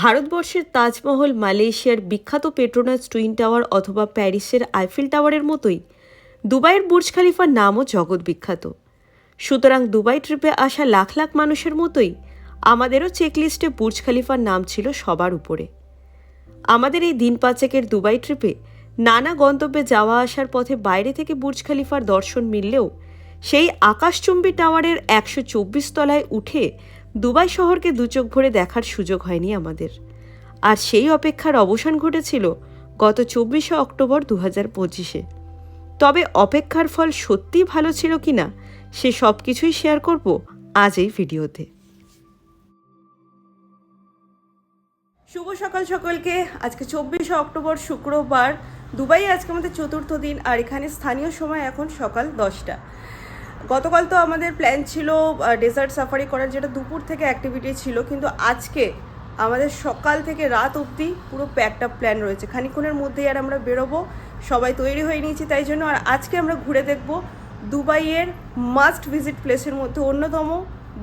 ভারতবর্ষের তাজমহল মালয়েশিয়ার বিখ্যাত পেট্রোনাস টুইন টাওয়ার অথবা প্যারিসের আইফেল টাওয়ারের মতোই, দুবাইয়ের বুর্জ খালিফার নামও জগৎ বিখ্যাত। সুতরাং দুবাই ট্রিপে আসা লাখ লাখ মানুষের মতোই, আমাদেরও চেকলিস্টে বুর্জ খালিফার নাম ছিল সবার উপরে। আমাদের এই দিন পাঁচেকের দুবাই ট্রিপে নানা গন্তব্যে যাওয়া আসার পথে বাইরে থেকে বুর্জ খালিফার দর্শন মিললেও, সেই আকাশচুম্বী টাওয়ারের একশো চব্বিশ তলায় উঠে দুবাই শহরকে দুচোখ ভরে দেখার সুযোগ হয়নি আমাদের। আর সেই অপেক্ষার অবসান ঘটেছিল গত চব্বিশে অক্টোবর দু হাজার পঁচিশে। তবে অপেক্ষার ফল সত্যিই ভালো ছিল কিনা, সে সব কিছুই শেয়ার করব আজ এই ভিডিওতে। শুভ সকাল সকলকে। আজকে চব্বিশে অক্টোবর শুক্রবার। দুবাই আজকে আমাদের চতুর্থ দিন, আর এখানে স্থানীয় সময় এখন সকাল দশটা। গতকাল তো আমাদের প্ল্যান ছিল ডেজার্ট সাফারি করার, যেটা দুপুর থেকে অ্যাক্টিভিটি ছিল, কিন্তু আজকে আমাদের সকাল থেকে রাত অবধি পুরো প্যাকটা প্ল্যান রয়েছে। খানিক্ষণের মধ্যেই আর আমরা বেরোবো, সবাই তৈরি হয়ে নিয়েছি তাই জন্য। আর আজকে আমরা ঘুরে দেখব দুবাইয়ের মাস্ট ভিজিট প্লেসের মধ্যে অন্যতম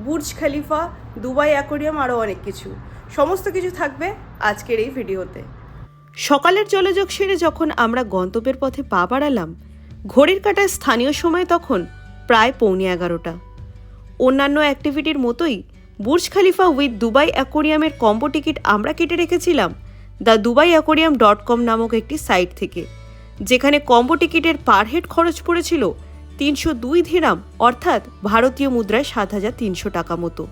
বুর্জ খালিফা, দুবাই অ্যাকোরিয়াম আরও অনেক কিছু। সমস্ত কিছু থাকবে আজকের এই ভিডিওতে। সকালের জলযোগ সেরে যখন আমরা গন্তব্যের পথে পা বাড়ালাম, ঘড়ির কাটায় স্থানীয় সময় তখন প্রায় পৌনে এগারোটা। অন্যান্য অ্যাক্টিভিটির মতোই বুর্জ খালিফা উইথ দুবাই অ্যাকোরিয়ামের কম্বো টিকিট আমরা কেটে রেখেছিলাম the Dubai aquarium dot com নামক একটি সাইট থেকে, যেখানে কম্বো টিকিটের পার হেড খরচ পড়েছিল তিনশো দুই ধীরাম অর্থাৎ ভারতীয় মুদ্রায় সাত হাজার তিনশো টাকা মতো,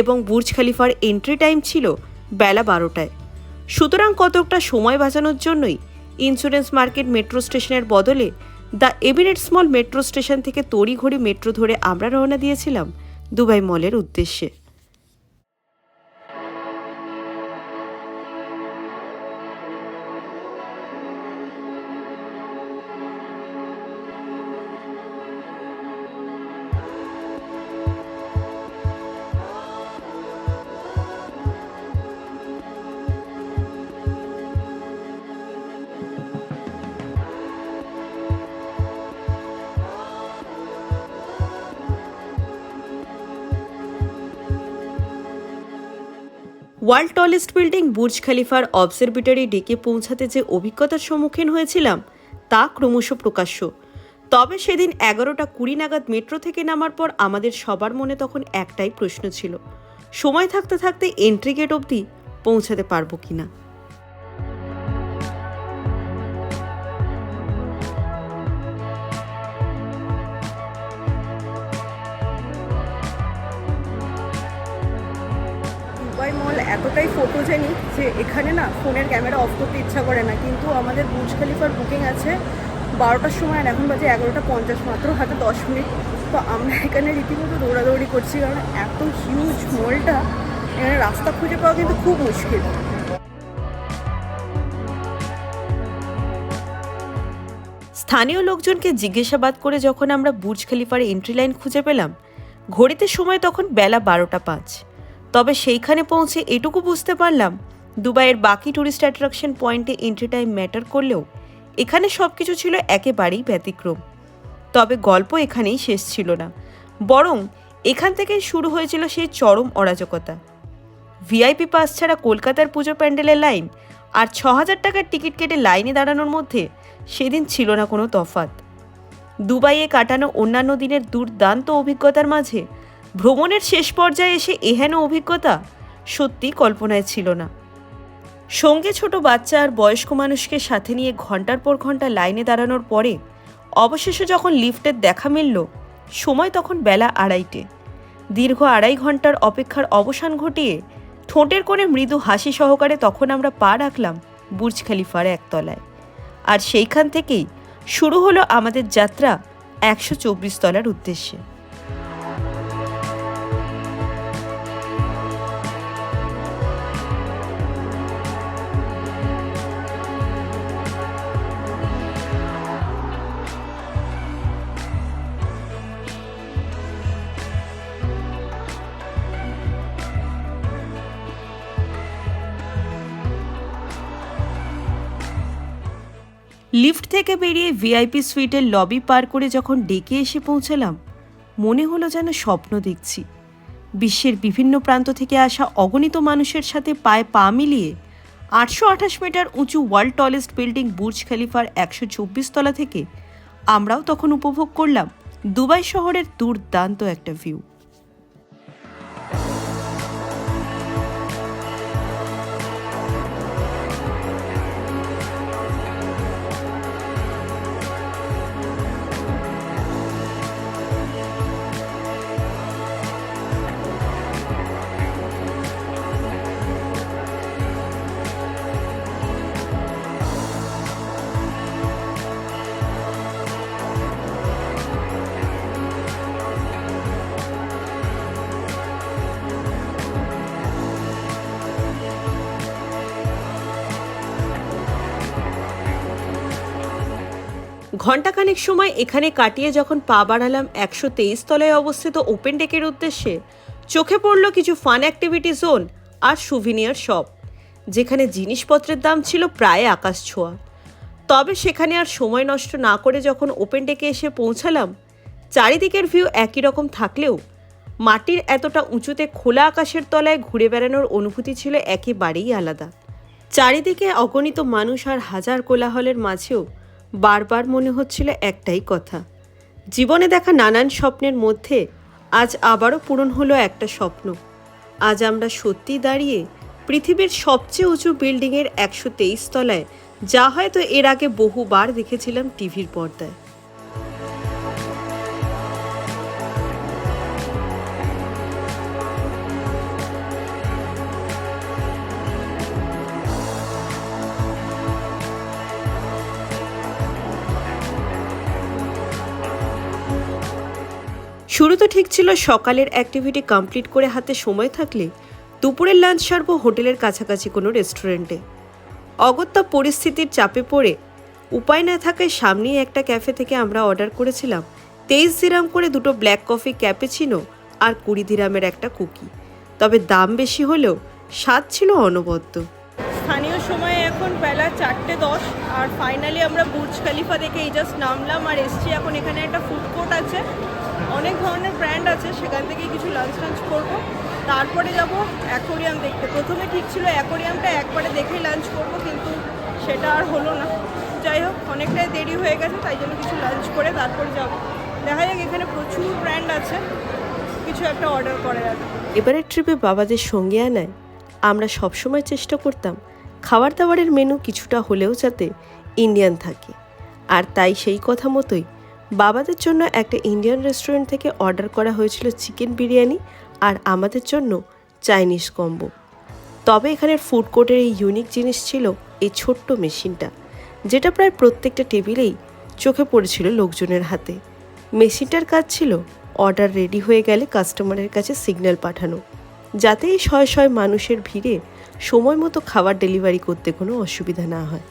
এবং বুর্জ খালিফার এন্ট্রি টাইম ছিল বেলা বারোটায়। সুতরাং কতকটা সময় বাঁচানোর জন্যই ইন্স্যুরেন্স মার্কেট মেট্রো স্টেশনের বদলে the Emirates mall metro station থেকে তড়িঘড়ি মেট্রো ধরে আমরা রওনা দিয়েছিলাম দুবাই মলের উদ্দেশ্যে। ওয়ার্ল্ড টলেস্ট বিল্ডিং বুর্জ খালিফার অবজারভেটরি ডেকে পৌঁছাতে যে অভিজ্ঞতার সম্মুখীন হয়েছিলাম, তা ক্রমশ প্রকাশ্য। তবে সেদিন এগারোটা কুড়ি নাগাদ মেট্রো থেকে নামার পর আমাদের সবার মনে তখন একটাই প্রশ্ন ছিল, সময় থাকতে থাকতে এন্ট্রি গেট অবধি পৌঁছাতে পারব কিনা? এতটাই ফটোজেনিক যে এখানে না ফোনের ক্যামেরা অফ করতে ইচ্ছা করে না। কিন্তু আমাদের বুর্জ খালিফার বুকিং আছে বারোটার সময় আর এখন বাজে এগারোটা পঞ্চাশ, মাত্র হাতে দশ মিনিট। তো আমরা এখানে রীতিমতো দৌড়াদৌড়ি করছি কারণ এত হিউজ মলটা এখানে রাস্তা খুঁজে পাওয়া কিন্তু খুব মুশকিল। স্থানীয় লোকজনকে জিজ্ঞাসাবাদ করে যখন আমরা বুর্জ খালিফার এন্ট্রি লাইন খুঁজে পেলাম, ঘড়িতে সময় তখন বেলা বারোটা পাঁচ। তবে সেইখানে পৌঁছে এটুকু বুঝতে পারলাম, দুবাইয়ের বাকি ট্যুরিস্ট অ্যাট্রাকশন পয়েন্টে এন্ট্রি টাইম ম্যাটার করলেও এখানে সব কিছু ছিল একেবারেই ব্যতিক্রম। তবে গল্প এখানেই শেষ ছিল না, বরং এখান থেকেই শুরু হয়েছিল সেই চরম অরাজকতা। ভিআইপি পাস ছাড়া কলকাতার পুজো প্যান্ডেলের লাইন আর ছ হাজার টাকার টিকিট কেটে লাইনে দাঁড়ানোর মধ্যে সেদিন ছিল না কোনো তফাৎ। দুবাইয়ে কাটানো অন্যান্য দিনের দুর্দান্ত অভিজ্ঞতার মাঝে ভ্রমণের শেষ পর্যায়ে এসে এহেন অভিজ্ঞতা সত্যি কল্পনায় ছিল না। সঙ্গে ছোট বাচ্চা আর বয়স্ক মানুষকে সাথে নিয়ে ঘণ্টার পর ঘণ্টা লাইনে দাঁড়ানোর পরে অবশেষে যখন লিফটের দেখা মিলল, সময় তখন বেলা আড়াইটে। দীর্ঘ আড়াই ঘণ্টার অপেক্ষার অবসান ঘটিয়ে ঠোঁটের কোণে মৃদু হাসি সহকারে তখন আমরা পা রাখলাম বুর্জ খালিফার একতলায়। আর সেইখান থেকেই শুরু হলো আমাদের যাত্রা একশো চব্বিশ তলার উদ্দেশ্যে। লিফট থেকে বেরিয়ে ভিআইপি সুইটের লবি পার করে যখন ডেকে এসে পৌঁছালাম, মনে হলো যেন স্বপ্ন দেখছি। বিশ্বের বিভিন্ন প্রান্ত থেকে আসা অগণিত মানুষের সাথে পায়ে পা মিলিয়ে আটশো আঠাশ মিটার উঁচু ওয়ার্ল্ড টলেস্ট বিল্ডিং বুর্জ খালিফার একশো চব্বিশ তলা থেকে আমরাও তখন উপভোগ করলাম দুবাই শহরের দুর্দান্ত একটা ভিউ। ঘণ্টাখানেক সময় এখানে কাটিয়ে যখন পা বাড়ালাম, একশো তেইশ তলায় অবস্থিত ওপেন ডেকের উদ্দেশ্যে, চোখে পড়ল কিছু ফান অ্যাক্টিভিটি জোন আর সুভিনিয়ার শপ যেখানে জিনিসপত্রের দাম ছিল প্রায় আকাশ ছোঁয়া। তবে সেখানে আর সময় নষ্ট না করে যখন ওপেন ডেকে এসে পৌঁছালাম, চারিদিকের ভিউ একই রকম থাকলেও মাটির এতটা উঁচুতে খোলা আকাশের তলায় ঘুরে বেড়ানোর অনুভূতি ছিল একেবারেই আলাদা। চারিদিকে অগণিত মানুষ আর হাজার কোলাহলের মাঝেও বারবার মনে হচ্ছিল একটাই কথা। জীবনে দেখা নানান স্বপ্নের মধ্যে আজ আবারও পূরণ হলো একটা স্বপ্ন। আজ আমরা সত্যি দাঁড়িয়ে পৃথিবীর সবচেয়ে উঁচু বিল্ডিংয়ের একশো তেইশ তলায়, যা হয়তো এর আগে বহুবার দেখেছিলাম টিভির পর্দায়। শুরু তো ঠিক ছিল সকালের অ্যাক্টিভিটি কমপ্লিট করে হাতে সময় থাকলে, দুপুরের লাঞ্চ সারবো হোটেলের কাছাকাছি কোনো রেস্টুরেন্টে অগত্যা পরিস্থিতির চাপে পড়ে, উপায় না থাকায় সামনেই একটা ক্যাফে থেকে আমরা অর্ডার করেছিলাম। তেইশ দিরাম করে দুটো ব্ল্যাক কফি ক্যাপেচিনো আর কুড়ি দিরামের একটা কুকি তবে দাম বেশি হলেও স্বাদ ছিল অনবদ্য। স্থানীয় সময়ে এখন বেলা চারটে দশ আর ফাইনালি আমরা বুর্জ খালিফা দেখে এই জাস্ট নামলাম আর এসছি। এখন এখানে একটা ফুড কোর্ট আছে। অনেক ধরনের ব্র্যান্ড আছে, সেখান থেকে কিছু লাঞ্চ টাঞ্চ করব। তারপরে যাব অ্যাকোরিয়াম দেখতে। প্রথমে ঠিক ছিল অ্যাকোরিয়ামটা একবারে দেখেই লাঞ্চ করব, কিন্তু সেটা আর হলো না। যাই হোক, অনেকটাই দেরি হয়ে গেছে, তাই জন্য কিছু লাঞ্চ করে তারপরে যাব। দেখা যাক, এখানে প্রচুর ব্র্যান্ড আছে। কিছু একটা অর্ডার করা যাবে এবারের ট্রিপে বাবাদের সঙ্গে আনায়, আমরা সবসময় চেষ্টা করতাম, খাবার দাবারের মেনু কিছুটা হলেও যাতে ইন্ডিয়ান থাকে। আর তাই সেই কথা মতোই বাবাদের জন্য একটা ইন্ডিয়ান রেস্টুরেন্ট থেকে অর্ডার করা হয়েছিল চিকেন বিরিয়ানি আর আমাদের জন্য চাইনিজ কম্বো তবে এখানের ফুড কোর্টের এই ইউনিক জিনিস ছিল এই ছোট্ট মেশিনটা, যেটা প্রায় প্রত্যেকটা টেবিলেই চোখে পড়েছিল লোকজনের হাতে। মেশিনটার কাজ ছিল অর্ডার রেডি হয়ে গেলে কাস্টমারের কাছে সিগন্যাল পাঠানো, যাতে এই শয় শয় মানুষের ভিড়ে সময় মতো খাবার ডেলিভারি করতে কোনো অসুবিধা না হয়।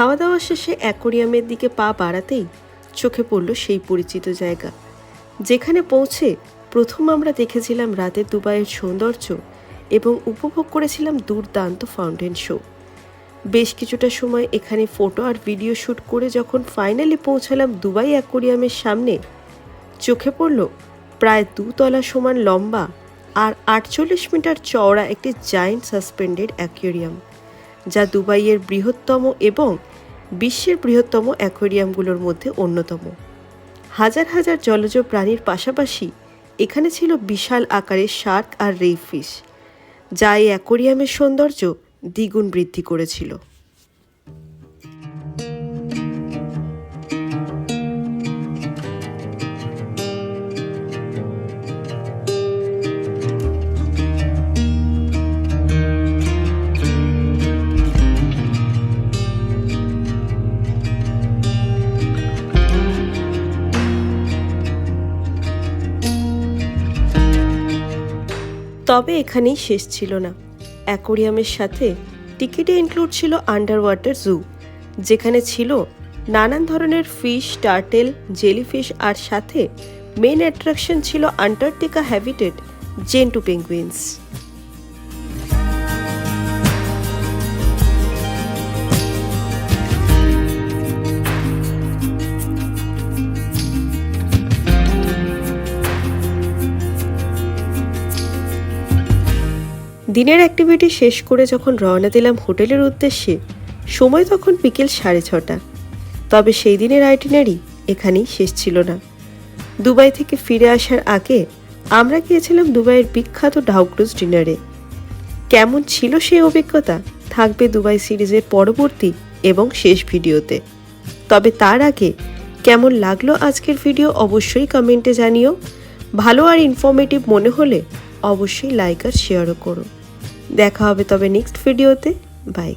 খাওয়া দাওয়া শেষে অ্যাকোরিয়ামের দিকে পা বাড়াতেই চোখে পড়ল সেই পরিচিত জায়গা। যেখানে পৌঁছে প্রথম আমরা দেখেছিলাম রাতের দুবাইয়ের সৌন্দর্য এবং উপভোগ করেছিলাম দুর্দান্ত ফাউন্টেন শো। বেশ কিছুটা সময় এখানে ফটো আর ভিডিও শ্যুট করে যখন ফাইনালি পৌঁছালাম দুবাই অ্যাকোরিয়ামের সামনে, চোখে পড়ল প্রায় দুতলা সমান লম্বা আর আটচল্লিশ মিটার চওড়া একটি জায়েন্ট সাসপেন্ডেড অ্যাকোরিয়াম যা দুবাইয়ের বৃহত্তম এবং বিশ্বের বৃহত্তম অ্যাকোয়ারিয়ামগুলোর মধ্যে অন্যতম। হাজার হাজার জলজ প্রাণীর পাশাপাশি এখানে ছিল বিশাল আকারের শার্ক আর রেই ফিশ যা এই অ্যাকোয়ারিয়ামের সৌন্দর্য দ্বিগুণ বৃদ্ধি করেছিল। তবে এখানেই শেষ ছিল না। অ্যাকোরিয়ামের সাথে টিকিটে ইনক্লুড ছিল আন্ডার ওয়াটার জু যেখানে ছিল নানান ধরনের ফিশ টার্টেল জেলিফিশ আর সাথে মেন অ্যাট্রাকশন ছিল আন্টার্কটিকা হ্যাবিটেড জেন্টু পেঙ্গুইন্স দিনের অ্যাক্টিভিটি শেষ করে যখন রওনা দিলাম হোটেলের উদ্দেশ্যে, সময় তখন বিকেল সাড়ে ছটা। তবে সেই দিনের আইটিনারি এখানেই শেষ ছিল না। দুবাই থেকে ফিরে আসার আগে আমরা গিয়েছিলাম দুবাইয়ের বিখ্যাত ডাউক্রুজ ডিনারে। কেমন ছিল সেই অভিজ্ঞতা থাকবে দুবাই সিরিজের পরবর্তী এবং শেষ ভিডিওতে। তবে তার আগে কেমন লাগল আজকের ভিডিও অবশ্যই কমেন্টে জানিও। ভালো আর ইনফর্মেটিভ মনে হলে অবশ্যই লাইক আর শেয়ারও করো। দেখা হবে তবে নেক্সট ভিডিওতে বাই